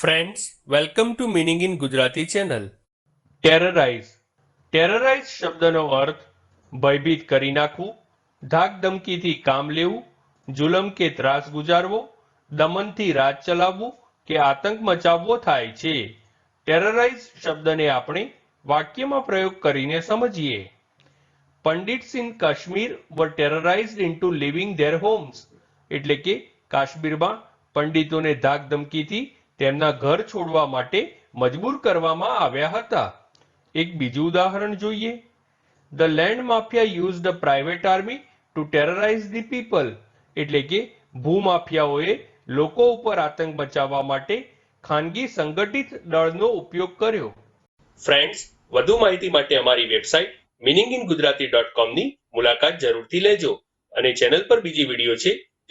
Friends welcome to meaning in Gujarati channel terrorize terrorize શબ્દનો અર્થ ભયભીત કરી નાખવું, ધાક ધમકીથી કામ લેવું, જુલમ કે ત્રાસ ગુજારવો, દમનથી રાજ ચલાવવું કે આતંક મચાવવો થાય છે. ટેરરાઇઝ શબ્દને આપણે વાક્યમાં પ્રયોગ કરીને સમજીએ. Pandits in Kashmir were terrorized into leaving their homes એટલે કે કાશ્મીરમાં પંડિતોને ધાક ધમકીથી તેમના ઘર છોડવા માટે મજબૂર કરવામાં આવ્યા હતા. એક બીજું ઉદાહરણ જોઈએ. The land mafia use the private army to terrorize the people એટલે કે ભૂમાફિયાઓએ લોકો ઉપર આતંક બચાવવા માટે ખાનગી સંગઠિત દળનો ઉપયોગ કર્યો. ફ્રેન્ડ્સ વધુ માહિતી માટે અમારી website meaning in Gujarati dot કોમની મુલાકાત જરૂરથી લેજો અને ચેનલ પર બીજી વીડિયો છે